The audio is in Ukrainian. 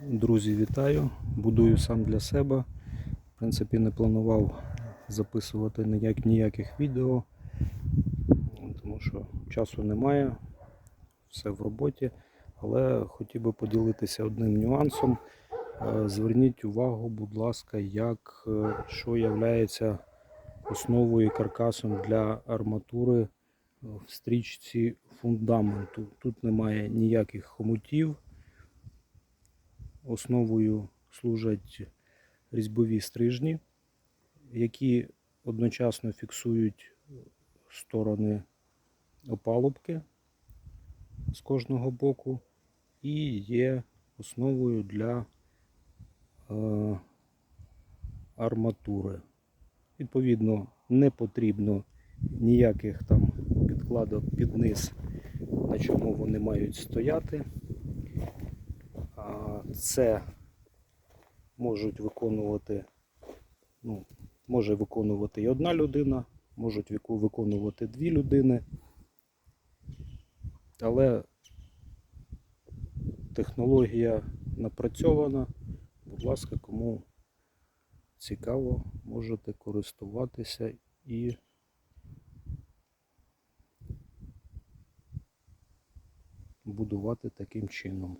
Друзі, вітаю! Будую сам для себе. В принципі, не планував записувати ніяк, ніяких відео, тому що часу немає, все в роботі. Але хотів би поділитися одним нюансом. Е, Зверніть увагу, будь ласка, як е, що є основою і каркасом для арматури в стрічці фундаменту. Тут немає ніяких хомутів. Основою служать різьбові стрижні, які одночасно фіксують сторони опалубки з кожного боку і є основою для е, арматури. Відповідно, не потрібно ніяких там підкладок під низ, на чому вони мають стояти. Це можуть виконувати, ну, може виконувати і одна людина, можуть виконувати дві людини. Але технологія напрацьована. Будь ласка, кому цікаво, можете користуватися і будувати таким чином.